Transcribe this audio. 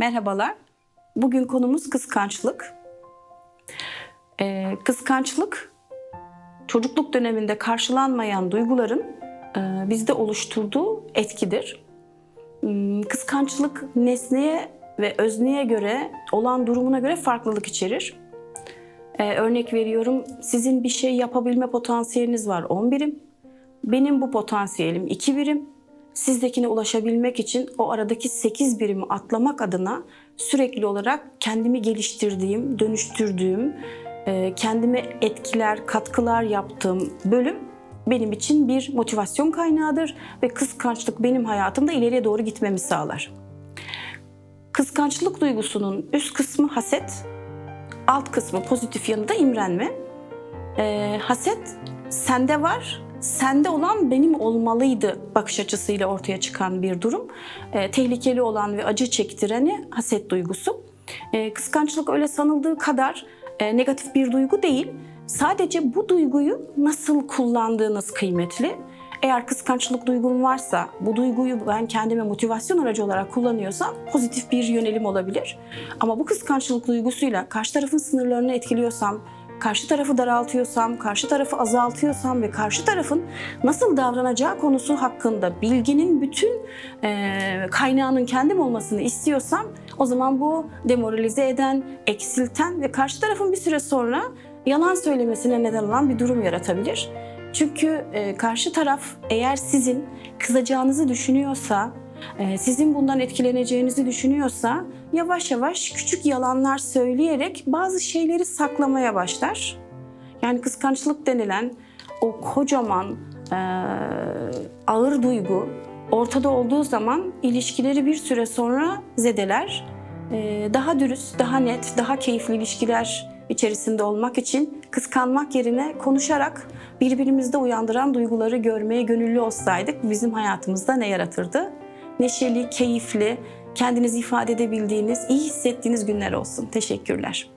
Merhabalar. Bugün konumuz kıskançlık. Ee, kıskançlık çocukluk döneminde karşılanmayan duyguların e, bizde oluşturduğu etkidir. Hmm, Kıskançlık nesneye ve özneye göre olan durumuna göre farklılık içerir. Ee, örnek veriyorum, sizin bir şey yapabilme potansiyeliniz var 10 birim. Benim bu potansiyelim 2 birim. Sizdekine ulaşabilmek için o aradaki 8 birimi atlamak adına sürekli olarak kendimi geliştirdiğim, dönüştürdüğüm, e, kendime etkiler, katkılar yaptığım bölüm benim için bir motivasyon kaynağıdır ve kıskançlık benim hayatımda ileriye doğru gitmemi sağlar. Kıskançlık duygusunun üst kısmı haset, alt kısmı pozitif yanı da imrenme. Ee, haset sende var, sende olan benim olmalıydı bakış açısıyla ortaya çıkan bir durum. Ee, tehlikeli olan ve acı çektireni haset duygusu. Ee, kıskançlık öyle sanıldığı kadar e, negatif bir duygu değil. Sadece bu duyguyu nasıl kullandığınız kıymetli. Eğer kıskançlık duygum varsa, bu duyguyu ben kendime motivasyon aracı olarak kullanıyorsam pozitif bir yönelim olabilir. Ama bu kıskançlık duygusuyla karşı tarafın sınırlarını etkiliyorsam, karşı tarafı daraltıyorsam, karşı tarafı azaltıyorsam ve karşı tarafın nasıl davranacağı konusu hakkında bilginin bütün e, kaynağının kendim olmasını istiyorsam o zaman bu demoralize eden, eksilten ve karşı tarafın bir süre sonra yalan söylemesine neden olan bir durum yaratabilir. Çünkü e, karşı taraf eğer sizin kızacağınızı düşünüyorsa, sizin bundan etkileneceğinizi düşünüyorsa yavaş yavaş küçük yalanlar söyleyerek bazı şeyleri saklamaya başlar. Yani kıskançlık denilen o kocaman e, ağır duygu ortada olduğu zaman ilişkileri bir süre sonra zedeler. E, daha dürüst, daha net, daha keyifli ilişkiler içerisinde olmak için kıskanmak yerine konuşarak birbirimizde uyandıran duyguları görmeye gönüllü olsaydık bizim hayatımızda ne yaratırdı? Neşeli, keyifli, kendinizi ifade edebildiğiniz, iyi hissettiğiniz günler olsun. Teşekkürler.